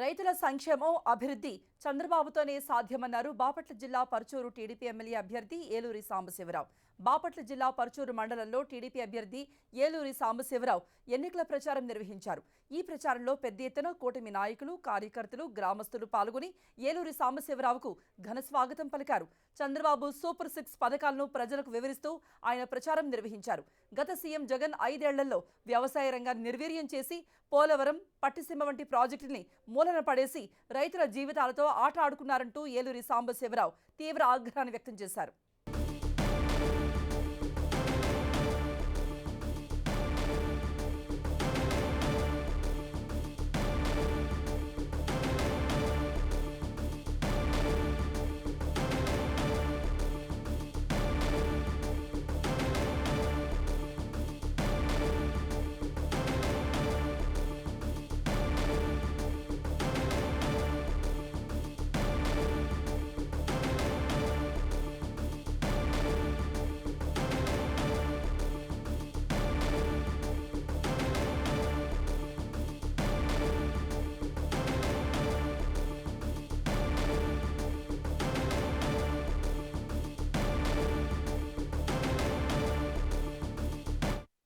రైతుల సంక్షేమం అభివృద్ధి చంద్రబాబుతోనే సాధ్యమన్నారు బాపట్ల జిల్లా పరుచూరు టీడీపీ ఎమ్మెల్యే అభ్యర్థి ఏలూరి సాంబశివరావు. బాపట్ల జిల్లా పరుచూరు మండలంలో టీడీపీ అభ్యర్థి ఏలూరి సాంబశివరావు ఎన్నికల ప్రచారం నిర్వహించారు. ఈ ప్రచారంలో పెద్ద ఎత్తున కూటమి నాయకులు కార్యకర్తలు గ్రామస్తులు పాల్గొని ఏలూరి సాంబశివరావుకు ఘన స్వాగతం పలికారు. చంద్రబాబు సూపర్ సిక్స్ పథకాలను ప్రజలకు వివరిస్తూ ఆయన ప్రచారం నిర్వహించారు. గత సీఎం జగన్ ఐదేళ్ళలో వ్యవసాయ రంగాన్ని నిర్వీర్యం చేసి పోలవరం పట్టిసీమ వంటి ప్రాజెక్టుల్ని మూలన పడేసి రైతుల జీవితాలతో ఆట ఆడుకున్నారంటూ ఏలూరి సాంబశివరావు తీవ్ర ఆగ్రహాన్ని వ్యక్తం చేశారు.